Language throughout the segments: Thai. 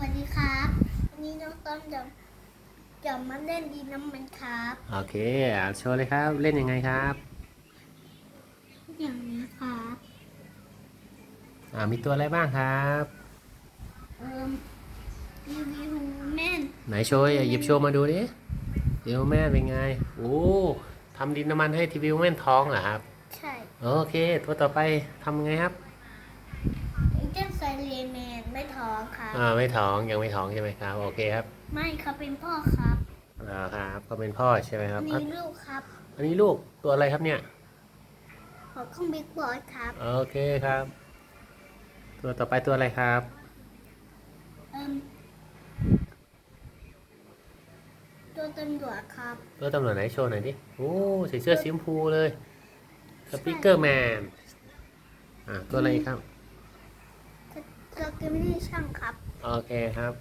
วัสดีครับวันนี้น้องต้อมจะจะมาเล่นดินน้ำมันครับ โอเคอะโชว์เลยครับ เล่นยังไงครับอย่างนี้ครับอ่ามีตัวอะไรบ้างครับ เอ่อรีวิวแม่นไหนโชว์อะหยิบโชว์มาดูดิทีวิวแม่เป็นไงโอ้ทำดินน้ำมันให้ทีวิวแม่นท้องเหรอครับ ใช่ โอเค ตัวต่อไปทำไงครับ เจ้าไซเลแมนไม่ท้องครับอ่าไม่ท้องยังไม่ท้องใช่ไหมครับ โอเคครับไม่เขาเป็นพ่อครับอ่าครับก็เป็นพ่อใช่ไหมคอัรันบนี้อะลูกครับ อันนี้ลูกตัวอะไรครับเนี่ยขอข้องบิ๊กบอสครับโอเคครับ ตัวต่อไปตัวอะไรครับเอ่มตัวตำรวจครับตัวตำรวจไหนโชว์หน่อยดิโอ้ใส่เสื้อสีชมพูเลยสปิเกอร์แมนอ่าตัวอะไรอีกครับ สเกมมี่ช่างครับ โอเคครับ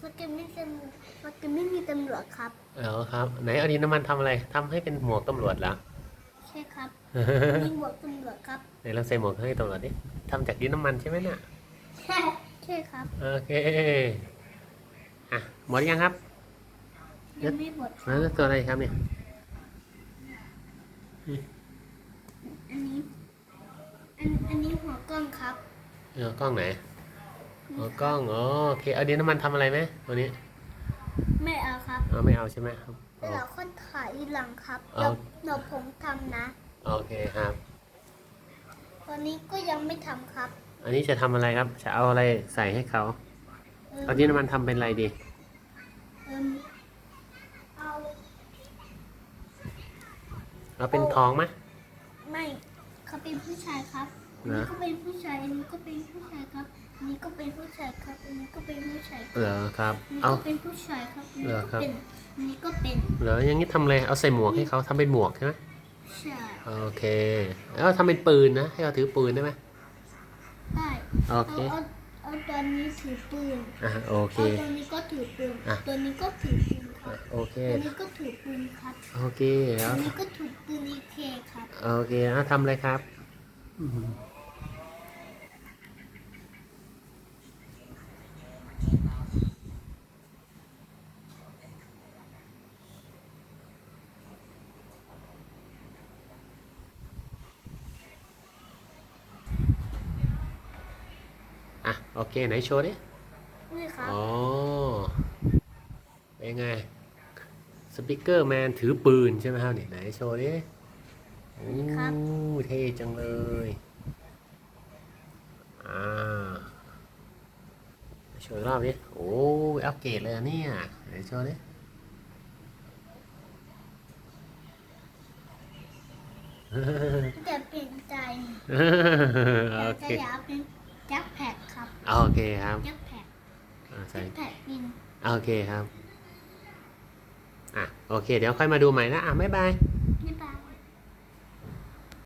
สเกมมี่ตำรวจสเกมมี่มีตำรวจครับเอาครับไหนเอาดินน้ำมันทำอะไรทำให้เป็นหมวกตำรวจเหรอ ใช่ครับ มีหมวกตำรวจครับไหนลองใส่หมวกให้ตำรวจดิทำจากดินน้ำมันใช่ไหมเนี่ยใช่ใช่ครับโอเคอะหมดยังครับยังไม่หมดคแล้รับวตัวอะไรครับเนี่ยอันนี้อันอันนี้หัวกล้องครับ เอากล้องไหนเอากล้องอ๋อโอเคเอาดินน้ำมันทำอะไรไหมตัวนี้ไม่เอาครับเอาไม่เอาใช่ไหมครับแต่เราค่อยถ่ายทีหลังครับเอาเดี๋ยวเดี๋ยวผมทำนะ โอเคครับ ตอนนี้ก็ยังไม่ทำครับอันนี้จะทำอะไรครับ จะเอาอะไรใส่ให้เขาเอิ่มเอาดินน้ำมันทำเป็นอะไรดี เอิ่มเอาเอาเป็นทองไหมไม่เขาเป็นผู้ชายครับอั นนะนี้ก็เป็นผู้ชายอันนี้ก็เป็นผู้ชายครับอันนี้ก็เป็นผู้ชายครับอันนี้ก็เป็นผู้ชายครับเหรอครับ อันนี้เอา ก็เป็นผู้ชายครับอันเหรนี้อก็ครับ เป็นอันนี้ก็เป็นเหรออย่างนี้ทำอะไรเอาใส่หมวกให้เขาทำเป็นหมวกใช่ไหมใช่โอเคแล้วทำเป็นปืนนะ ให้เขาถือปืนได้ไหมได้โอเอาเคเอาเอาตัวนี้ถือปืนอะโอเค เอาตัวนี้ก็ถือปืนอะ ตัวนี้ก็ถือปืนคอะรับโอเคตัวนี้ก็ถือปืนครับโอเคแล้ตัววนี้ก็ถือปืนอีเคครับโอเคแล้วทำอะไรครับ โอเค ไหนโชว์ดินี่ครับอ๋อเป็นไง สปิเกอร์แมนถือปืนใช่ไหมครับนี่ไหนโชว์ดิโอ้เท่จังเลย อ่า โชว์อีกรอบดิโอ้อัปเกรดเลยอะเนี่ย ไหนโชว์ดิจะเปลี่ยนใจโอแต่เคจะอยากเป็นแจ็คแพ็คครับ โอเคครับแจ็คแพ็คอ่าใส่แจ็คแพ็คบินโอเคครับ อะ โอเค เดี๋ยวค่อยมาดูใหม่นะ อะบ๊ายบาย